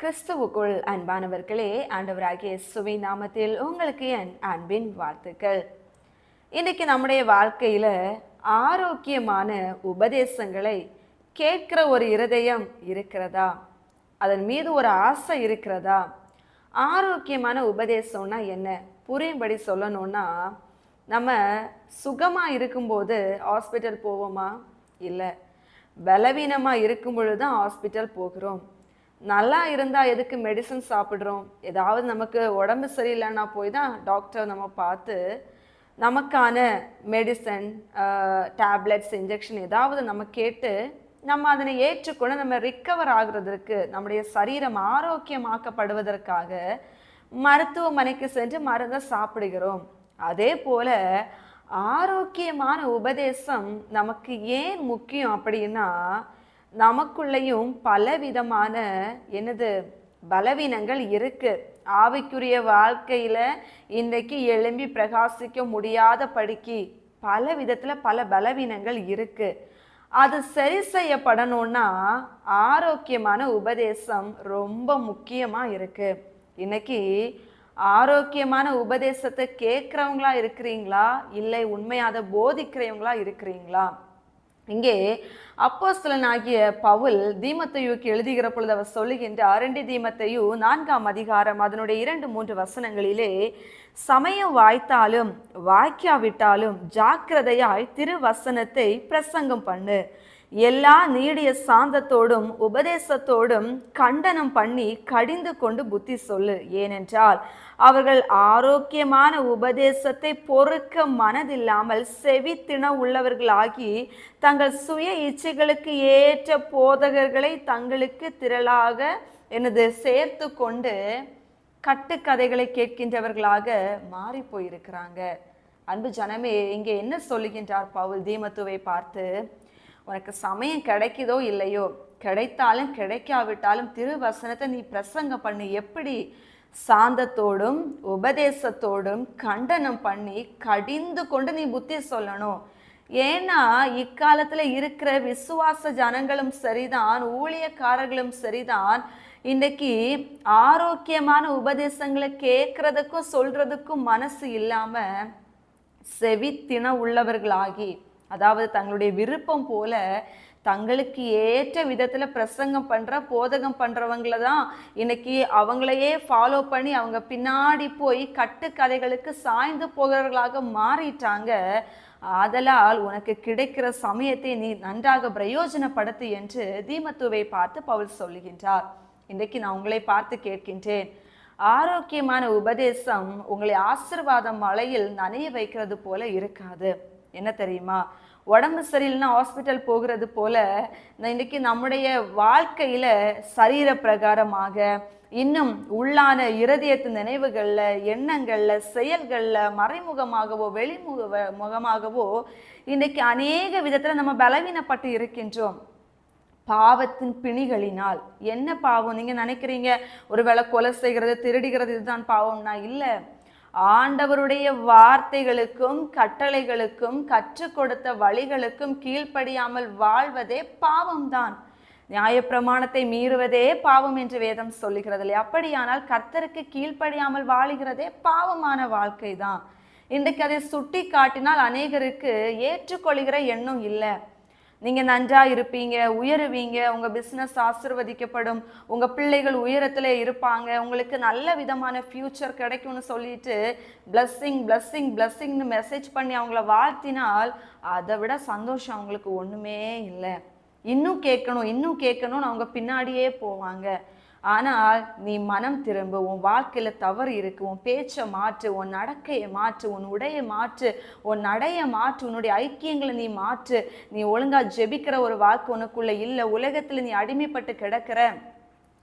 கிறிஸ்துவுக்குள் அன்பானவர்களே ஆண்டவராகிய சுவை நாமத்தில் உங்களுக்கு என் அன்பின் வாழ்த்துக்கள். இன்றைக்கி நம்முடைய வாழ்க்கையில் ஆரோக்கியமான உபதேசங்களை கேட்கிற ஒரு இருதயம் இருக்கிறதா? அதன் மீது ஒரு ஆசை இருக்கிறதா? ஆரோக்கியமான உபதேசம்னா என்ன? புரியும்படி சொல்லணும்னா நம்ம சுகமாக இருக்கும்போது ஹாஸ்பிட்டல் போவோமா? இல்லை. பலவீனமாக இருக்கும் பொழுது தான் ஹாஸ்பிட்டல் போகிறோம். நல்லா இருந்தால் எதுக்கு மெடிசன் சாப்பிட்றோம்? ஏதாவது நமக்கு உடம்பு சரியில்லைன்னா போய் தான் டாக்டர் நம்ம பார்த்து நமக்கான மெடிசன் டேப்லெட்ஸ் இன்ஜெக்ஷன் ஏதாவது நம்ம கேட்டு நம்ம அதனை ஏற்றுக்கொண்டு நம்ம ரிக்கவர் ஆகுறதற்கு நம்முடைய சரீரம் ஆரோக்கியமாக்கப்படுவதற்காக மருத்துவமனைக்கு சென்று மருந்தை சாப்பிடுகிறோம். அதே போல ஆரோக்கியமான உபதேசம் நமக்கு ஏன் முக்கியம் அப்படின்னா நமக்குள்ளேயும் பலவிதமான என்னது பலவீனங்கள் இருக்குது ஆவிக்குரிய வாழ்க்கையில் இன்றைக்கு எழும்பி பிரகாசிக்க முடியாத படிக்கு பல விதத்தில் பல பலவீனங்கள் இருக்குது அது சரி செய்யப்படணும்னா ஆரோக்கியமான உபதேசம் ரொம்ப முக்கியமாக இருக்குது இன்னைக்கு ஆரோக்கியமான உபதேசத்தை கேட்குறவங்களா இருக்கிறீங்களா? இல்லை உண்மையாத அதை போதிக்கிறவங்களா இருக்கிறீங்களா? இங்கே அப்போஸ்தலனாகிய பவுல் தீமத்தையுக்கு எழுதுகிற பொழுது அவர் சொல்லுகின்றார் ரெண்டு தீமத்தையு நான்காம் அதிகாரம் அதனுடைய இரண்டு மூன்று வசனங்களிலே சமயம் வாய்த்தாலும் வாய்க்காவிட்டாலும் ஜாக்கிரதையாய் திருவசனத்தை பிரசங்கம் பண்ணு. எல்லா நீடிய சாந்தத்தோடும் உபதேசத்தோடும் கண்டனம் பண்ணி கடிந்து கொண்டு புத்தி சொல்லு. ஏனென்றால் அவர்கள் ஆரோக்கியமான உபதேசத்தை பொறுக்க மனதில்லாமல் செவித்தின உள்ளவர்களாகி தங்கள் சுய இச்சைகளுக்கு ஏற்ற போதகர்களை தங்களுக்கு திரளாக எனது சேர்த்து கொண்டு கட்டுக்கதைகளை கேட்கின்றவர்களாக மாறி போயிருக்கிறாங்க. அன்பு ஜனமே இங்கே என்ன சொல்லுகின்றார் பவுல் தீமத்துவை பார்த்து? உனக்கு சமயம் கிடைக்குதோ இல்லையோ கிடைத்தாலும் கிடைக்காவிட்டாலும் திருவசனத்தை நீ பிரசங்கம் பண்ணு. எப்படி? சாந்தத்தோடும் உபதேசத்தோடும் கண்டனம் பண்ணி கடிந்து கொண்டு நீ புத்தி சொல்லணும். ஏன்னா இக்காலத்தில் இருக்கிற விசுவாச ஜனங்களும் சரிதான் ஊழியக்காரர்களும் சரிதான். இன்றைக்கி ஆரோக்கியமான உபதேசங்களை கேட்குறதுக்கும் சொல்கிறதுக்கும் மனசு இல்லாமல் செவித்தின உள்ளவர்களாகி அதாவது தங்களுடைய விருப்பம் போல தங்களுக்கு ஏற்ற விதத்தில் பிரசங்கம் பண்ணுற போதகம் பண்ணுறவங்கள தான் இன்னைக்கு அவங்களையே ஃபாலோ பண்ணி அவங்க பின்னாடி போய் கட்டுக்கதைகளுக்கு சாய்ந்து போகிறவர்களாக மாறிட்டாங்க. ஆதலால் உனக்கு கிடைக்கிற சமயத்தை நீ நன்றாக பிரயோஜனப்படுத்து என்று தீமத்துவை பார்த்து பவுல் சொல்லுகின்றார். இன்றைக்கு நான் உங்களை பார்த்து கேட்கின்றேன். ஆரோக்கியமான உபதேசம் உங்களை ஆசிர்வாதம் மலையில் நனைய வைக்கிறது போல இருக்காது. என்ன தெரியுமா? உடம்பு சரியில்லைன்னா ஹாஸ்பிட்டல் போகிறது போல இன்றைக்கி நம்முடைய வாழ்க்கையில் சரீர பிரகாரமாக இன்னும் உள்ளான இருதயத்து நினைவுகளில் எண்ணங்களில் செயல்களில் மறைமுகமாகவோ வெளிமுக முகமாகவோ இன்றைக்கி அநேக விதத்தில் நம்ம பலவீனப்பட்டு இருக்கின்றோம். பாவத்தின் பிணிகளினால். என்ன பாவம் நீங்கள் நினைக்கிறீங்க? ஒருவேளை கொலை செய்கிறது திருடுகிறது இதுதான் பாவம்னா இல்லை. ஆண்டவருடைய வார்த்தைகளுக்கும் கட்டளைகளுக்கும் கற்றுக் கொடுத்த வழிகளுக்கும் கீழ்ப்படியாமல் வாழ்வதே பாவம்தான். நியாயப்பிரமாணத்தை மீறுவதே பாவம் என்று வேதம் சொல்லுகிறது இல்லையா? அப்படியானால் கர்த்தருக்கு கீழ்ப்படியாமல் வாழுகிறதே பாவமான வாழ்க்கை தான் இன்றைக்கு அதை சுட்டி காட்டினால் அநேகருக்கு ஏற்றுக்கொள்கிற எண்ணம் இல்லை. நீங்க நன்றா இருப்பீங்க உயருவீங்க உங்க பிசினஸ் ஆசிர்வதிக்கப்படும் உங்க பிள்ளைகள் உயரத்துல இருப்பாங்க உங்களுக்கு நல்ல விதமான ஃபியூச்சர் கிடைக்கும்னு சொல்லிட்டு பிளஸ்ஸிங் பிளஸ்ஸிங் பிளஸ்ஸிங்னு மெசேஜ் பண்ணி அவங்கள வாழ்த்தினால் அதை விட சந்தோஷம் அவங்களுக்கு ஒண்ணுமே இல்லை. இன்னும் கேட்கணும் இன்னும் கேட்கணும்னு அவங்க பின்னாடியே போவாங்க. ஆனால் நீ மனம் திரும்ப உன் வாழ்க்கையில் தவறு இருக்கு உன் பேச்சை மாற்று உன் நடக்கையை மாற்று உன் உடையை மாற்று உன் நடையை மாற்று உன்னுடைய ஐக்கியங்களை நீ மாற்று. நீ ஒழுங்காக ஜெபிக்கிற ஒரு வாழ்க்கை உனக்குள்ளே இல்லை. உலகத்தில் நீ அடிமைப்பட்டு கிடக்கிற.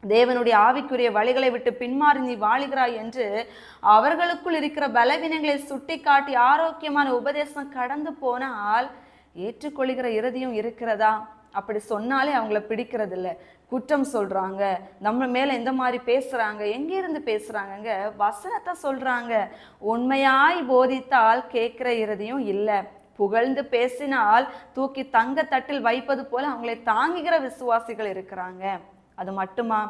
தேவனுடைய ஆவிக்குரிய வழிகளை விட்டு பின்மாறி நீ வாழுகிறாய் என்று அவர்களுக்குள் இருக்கிற பலவீனங்களை சுட்டி காட்டி ஆரோக்கியமான உபதேசம் கடந்து போனால் ஏற்றுக்கொள்கிற இறுதியும் இருக்கிறதா? அப்படி சொன்னாலே அவங்கள பிடிக்கிறது இல்லை குற்றம் சொல்கிறாங்க நம்ம மேலே எந்த மாதிரி பேசுகிறாங்க எங்கேருந்து பேசுகிறாங்கங்க வசனத்தை சொல்கிறாங்க உண்மையாய் போதித்தால் கேட்குற இறுதியும் இல்லை. புகழ்ந்து பேசினால் தூக்கி தங்க தட்டில் வைப்பது போல அவங்களை தாங்குகிற விசுவாசிகள் இருக்கிறாங்க. அது மட்டுமா?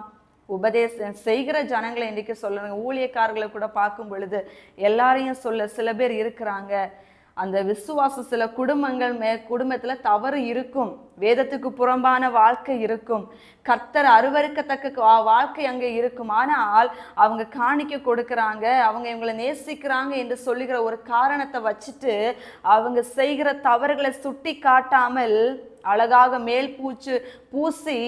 உபதேசம் செய்கிற ஜனங்களை இன்றைக்கி சொல்லணும் ஊழியக்காரர்களை கூட பார்க்கும் பொழுது எல்லாரையும் சொல்ல சில பேர் இருக்கிறாங்க. அந்த விசுவாசம் சில குடும்பங்கள் மே குடும்பத்தில் தவறு இருக்கும். வேதத்துக்கு புறம்பான வாழ்க்கை இருக்கும். கர்த்தர் அருவருக்கத்தக்க வாழ்க்கை அங்கே இருக்கும். ஆனால் அவங்க காணிக்க கொடுக்குறாங்க அவங்க இவங்களை நேசிக்கிறாங்க என்று சொல்லுகிற ஒரு காரணத்தை வச்சுட்டு அவங்க செய்கிற தவறுகளை சுட்டி காட்டாமல் அழகாக மேல் பூச்சு பூசி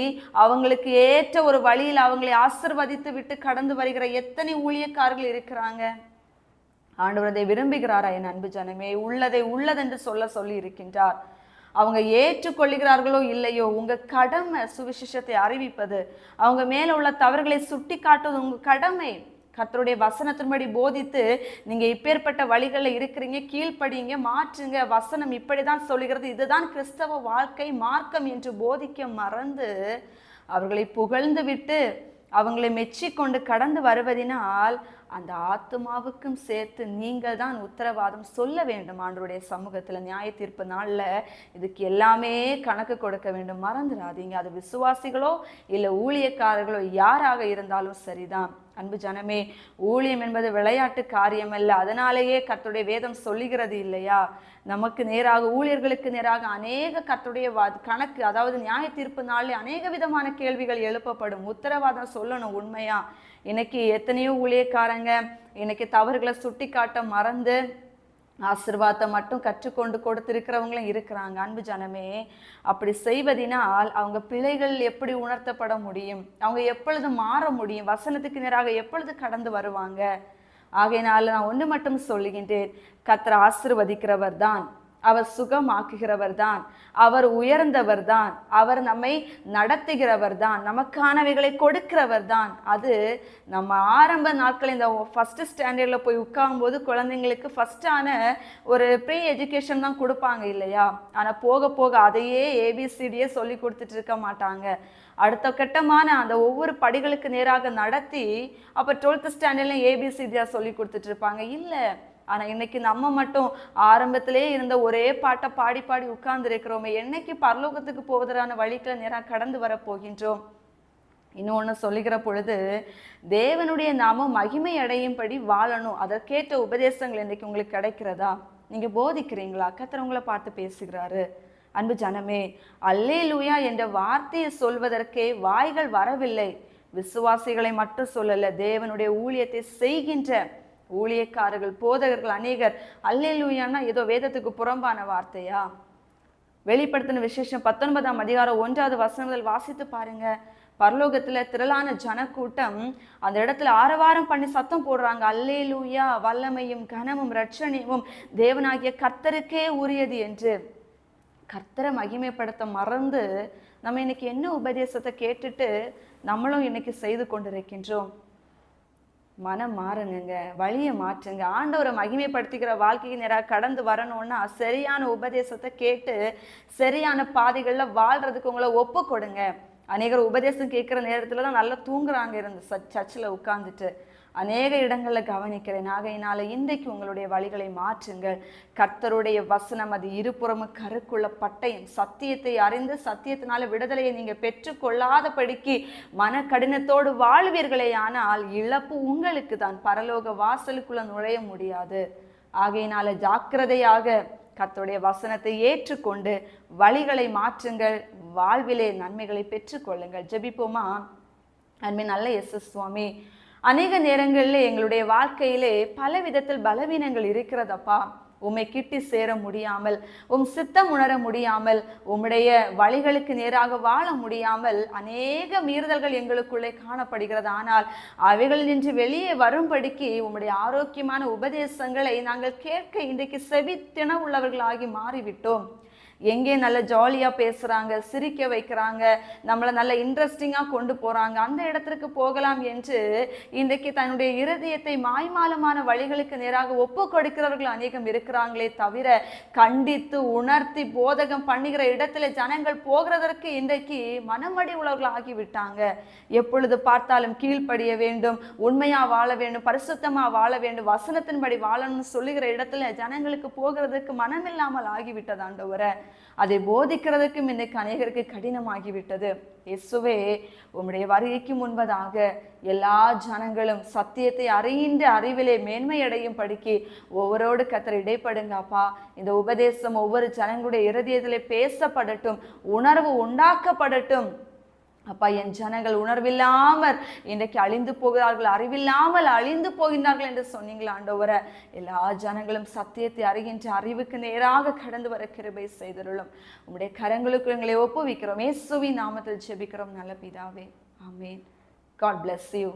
அவங்களுக்கு ஏற்ற ஒரு வழியில் அவங்களை ஆசிர்வதித்து விட்டு கடந்து வருகிற எத்தனை ஊழியக்காரர்கள் இருக்கிறாங்க? ஆண்டவர் அதை விரும்புகிறாரா என் அன்பு ஜனமே? உள்ளதை உள்ளதென்று சொல்ல சொல்லி இருக்கின்றார் அவங்க ஏற்றுக்கொள்கிறார்களோ இல்லையோ உங்க கடமை சுவிசேஷத்தை அறிவிப்பது அவங்க மேல உள்ள தவறுகளை சுட்டி காட்டுவது உங்க கடமை. கத்தருடைய வசனத்தின்படி போதித்து நீங்க இப்பேற்பட்ட வழிகளில் இருக்கிறீங்க கீழ்ப்படிங்க மாற்றுங்க வசனம் இப்படிதான் சொல்லுகிறது இதுதான் கிறிஸ்தவ வாழ்க்கை மார்க்கம் என்று போதிக்க மறந்து அவர்களை புகழ்ந்து விட்டு அவங்களை மெச்சிக்கொண்டு கடந்து வருவதினால் அந்த ஆத்துமாவுக்கும் சேர்த்து நீங்கள் தான் உத்தரவாதம் சொல்ல வேண்டும் ஆண்டருடைய சமூகத்தில் நியாய தீர்ப்பு நாளில். இதுக்கு எல்லாமே கணக்கு கொடுக்க வேண்டும். மறந்துடாதீங்க. அது விசுவாசிகளோ இல்லை ஊழியக்காரர்களோ யாராக இருந்தாலும் சரிதான். அன்பு ஜனமே ஊழியம் என்பது விளையாட்டு காரியம் அல்ல அதனாலேயே கத்துடைய வேதம் சொல்லுகிறது இல்லையா? நமக்கு நேராக ஊழியர்களுக்கு நேராக அநேக கத்துடைய கணக்கு அதாவது நியாய தீர்ப்பு நாளில் அநேக விதமான கேள்விகள் எழுப்பப்படும். உத்தரவாதம் சொல்லணும் உண்மையா? இன்னைக்கு எத்தனையோ ஊழியக்காரங்க இன்னைக்கு தவறுகளை சுட்டி காட்ட மறந்து ஆசிர்வாதத்தை மட்டும் கற்றுக்கொண்டு கொடுத்திருக்கிறவங்களும் இருக்கிறாங்க. அன்பு ஜனமே அப்படி செய்வதினால் அவங்க பிழைகள் எப்படி உணர்த்தப்பட முடியும்? அவங்க எப்பொழுது மாற முடியும்? வசனத்துக்கு நேராக எப்பொழுது கடந்து வருவாங்க? ஆகையினால நான் ஒன்று மட்டும் சொல்லுகின்றேன். கத்தர் ஆசிர்வதிக்கிறவர் தான். அவர் சுகமாக்குகிறவர் தான் அவர் உயர்ந்தவர் தான் அவர் நம்மை நடத்துகிறவர் தான் நமக்கானவைகளை கொடுக்கிறவர் தான் அது நம்ம ஆரம்ப நாட்கள் இந்த ஃபஸ்ட்டு ஸ்டாண்டர்டில் போய் உட்காரும்போது குழந்தைங்களுக்கு ஃபஸ்ட்டான ஒரு ப்ரீ எஜுகேஷன் தான் கொடுப்பாங்க இல்லையா? ஆனால் போக போக அதையே ஏபிசிடியே சொல்லி கொடுத்துட்டு இருக்க மாட்டாங்க. அடுத்த கட்டமான அந்த ஒவ்வொரு படிகளுக்கு நேராக நடத்தி அப்போ டுவெல்த் ஸ்டாண்டர்ட்லையும் ஏபிசிடியாக சொல்லி கொடுத்துட்டு இருப்பாங்க. இல்லை ஆனால் இன்னைக்கு நம்ம மட்டும் ஆரம்பத்திலே இருந்த ஒரே பாட்டை பாடி பாடி உட்கார்ந்து இருக்கிறோமே என்னைக்கு பரலோகத்துக்கு போவதற்கான வழிகளை நேராக கடந்து வர போகின்றோம்? இன்னொன்று சொல்லுகிற பொழுது தேவனுடைய நாமம் மகிமை அடையும்படி வாழணும். அதற்கேற்ற உபதேசங்கள் இன்றைக்கி உங்களுக்கு கிடைக்கிறதா? நீங்கள் போதிக்கிறீங்களா? கத்தர் பார்த்து பேசுகிறாரு. அன்பு ஜனமே அல்லே லூயா என்ற வார்த்தையை சொல்வதற்கே வாய்கள் வரவில்லை. விசுவாசிகளை மட்டும் சொல்லலை தேவனுடைய ஊழியத்தை செய்கின்ற ஊழியக்காரர்கள் போதகர்கள் அநேகர். அல்லேலூயான்னா ஏதோ வேதத்துக்கு புறம்பான வார்த்தையா? வெளிப்படுத்தின விசேஷம் பத்தொன்பதாம் அதிகாரம் ஒன்றாவது வசனங்கள் வாசித்து பாருங்க. பரலோகத்துல திரளான ஜனக்கூட்டம் அந்த இடத்துல ஆரவாரம் பண்ணி சத்தம் போடுறாங்க. அல்லேலூயா வல்லமையும் கனமும் ரட்சணியமும் தேவனாகிய கர்த்தருக்கே உரியது என்று. கர்த்தரை மகிமைப்படுத்த மறந்து நம்ம இன்னைக்கு என்ன உபதேசத்தை கேட்டுட்டு நம்மளும் இன்னைக்கு செய்து கொண்டிருக்கின்றோம். மனம் மாறுங்க வழியை மாற்றுங்க. ஆண்டவரை மகிமைப்படுத்திக்கிற வாழ்க்கைக்கு நேராக கடந்து வரணும்னா சரியான உபதேசத்தை கேட்டு சரியான பாதைகளில் வாழ்றதுக்கு உங்களை ஒப்பு கொடுங்க. அநேகர் உபதேசம் கேட்குற நேரத்தில் தான் நல்லா தூங்குறாங்க இருந்து சர்ச்சில் உட்காந்துட்டு அநேக இடங்களில் கவனிக்கிறேன். ஆகையினால இன்றைக்கு உங்களுடைய வழிகளை மாற்றுங்கள். கர்த்தருடைய வசனம் அது இருபுறமும் கருக்குள்ள பட்டயம். சத்தியத்தை அறிந்து சத்தியத்தினால விடுதலையை நீங்கள் பெற்றுக்கொள்ளாதபடிக்கு மன கடினத்தோடு வாழ்வீர்களே. ஆனால் இழப்பு உங்களுக்கு தான். பரலோக வாசலுக்குள்ள நுழைய முடியாது. ஆகையினால ஜாக்கிரதையாக கத்தோடைய வசனத்தை ஏற்றுக்கொண்டு வழிகளை மாற்றுங்கள். வாழ்விலே நன்மைகளை பெற்றுக்கொள்ளுங்கள். ஜெபிப்போமா? அன்பின் நல்ல எஸ் சுவாமி. அநேக நேரங்களில் எங்களுடைய வாழ்க்கையிலே பல விதத்தில் பலவீனங்கள் இருக்கிறதப்பா. உம்மை கிட்டி சேர முடியாமல் உம் சித்தம் உணர முடியாமல் உம்முடைய வழிகளுக்கு நேராக வாழ முடியாமல் அநேக மீறுதல்கள் எங்களுக்குள்ளே காணப்படுகிறது. ஆனால் அவைகள் நின்று வெளியே வரும்படிக்கு உம்முடைய ஆரோக்கியமான உபதேசங்களை நாங்கள் கேட்க இன்றைக்கு செவித்தின உள்ளவர்களாகி மாறிவிட்டோம். எங்கே நல்ல ஜாலியாக பேசுகிறாங்க சிரிக்க வைக்கிறாங்க நம்மளை நல்ல இன்ட்ரெஸ்டிங்காக கொண்டு போகிறாங்க அந்த இடத்திற்கு போகலாம் என்று இன்றைக்கு தன்னுடைய இருதயத்தை மாய்மாலமான வழிகளுக்கு நேராக ஒப்பு கொடுக்கிறவர்கள் அநேகம் இருக்கிறாங்களே தவிர கண்டித்து உணர்த்தி போதகம் பண்ணுகிற இடத்துல ஜனங்கள் போகிறதற்கு இன்றைக்கு மனமடி உள்ளவர்கள் ஆகிவிட்டாங்க. எப்பொழுது பார்த்தாலும் கீழ்ப்படிய வேண்டும் உண்மையாக வாழ வேண்டும் பரிசுத்தமாக வாழ வேண்டும் வசனத்தின்படி வாழணும்னு சொல்லுகிற இடத்துல ஜனங்களுக்கு போகிறதுக்கு மனமில்லாமல் ஆகிவிட்டது ஆண்டவரை. அதை போதிக்கிறதுக்கும் இன்றைக்கு அநேகருக்கு கடினமாகிவிட்டது. இயேசுவே உம்முடைய வருகைக்கு முன்பதாக எல்லா ஜனங்களும் சத்தியத்தை அறிகின்ற அறிவிலே மேன்மையடையும் படிக்கு ஒவ்வொருவோடு கத்தர் இடைப்படுங்கப்பா. இந்த உபதேசம் ஒவ்வொரு ஜனங்களுடைய இருதயத்திலே பேசப்படட்டும் உணர்வு உண்டாக்கப்படட்டும். அப்பா என் ஜனங்கள் உணர்வில்லாமல் இன்றைக்கு அழிந்து போகிறார்கள் அறிவில்லாமல் அழிந்து போகின்றார்கள் என்று சொன்னீங்களா ஆண்டவரை? எல்லா ஜனங்களும் சத்தியத்தை அறிகின்ற அறிவுக்கு நேராக கடந்து வர கிருபை செய்தருளும். உங்களுடைய கரங்களுக்கு எங்களை ஒப்புவிக்கிறோம். ஏசுவி நாமத்தில் ஜெபிக்கிறோம். நல்ல பிதாவே. ஆமேன். God bless you